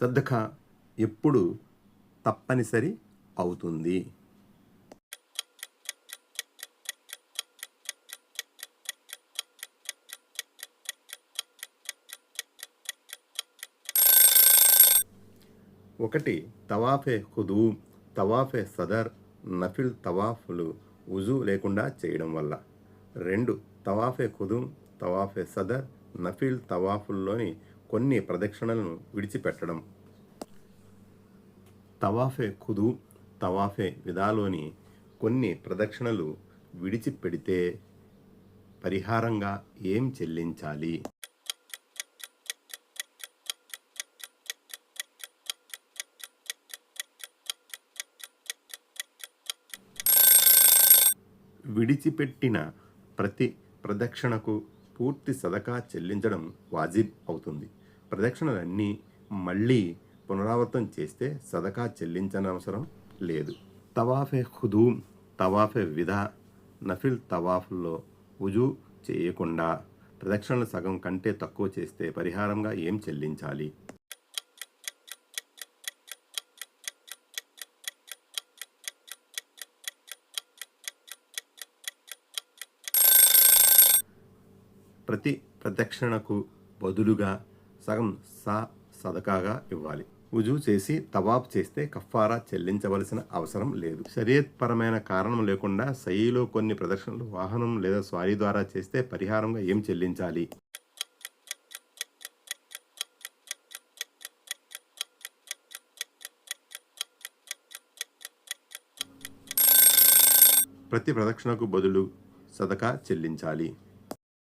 సద్దకా ఎప్పుడు తప్పనిసరి అవుతుంది. ఒకటి తవాఫే ఖుదూ తవాఫే సదర్ నఫిల్ తవాఫులు ఉజు లేకుండా చేయడం వల్ల. రెండు తవాఫే ఖుదూ తవాఫే సదర్ నఫిల్ తవాఫుల్లోని కొన్ని ప్రదక్షిణలను విడిచిపెట్టడం. తవాఫే కుదు తవాఫే విధాలోని కొన్ని ప్రదక్షిణలు విడిచిపెడితే పరిహారంగా ఏం చెల్లించాలి? విడిచిపెట్టిన ప్రతి ప్రదక్షిణకు పూర్తి సదకా చెల్లించడం వాజిబ్ అవుతుంది. ప్రదక్షిణలన్నీ మళ్ళీ పునరావృతం చేస్తే సదకా చెల్లించనవసరం లేదు. తవాఫే ఖుదూ తవాఫే విధా నఫిల్ తవాఫ్లో ఉజు చేయకుండా ప్రదక్షిణలు సగం కంటే తక్కువ చేస్తే పరిహారంగా ఏం చెల్లించాలి? ప్రతి ప్రదక్షిణకు బదులుగా సగం సా సదకాగా ఇవ్వాలి. ఉజు చేసి తవాబ్ చేస్తే కఫారా చెల్లించవలసిన అవసరం లేదు. శరీరపరమైన కారణం లేకుండా సయ్యిలో కొన్ని ప్రదక్షిణలు వాహనం లేదా స్వారీ ద్వారా చేస్తే పరిహారంగా ఏం చెల్లించాలి? ప్రతి ప్రదక్షిణకు బదులు సదకా చెల్లించాలి.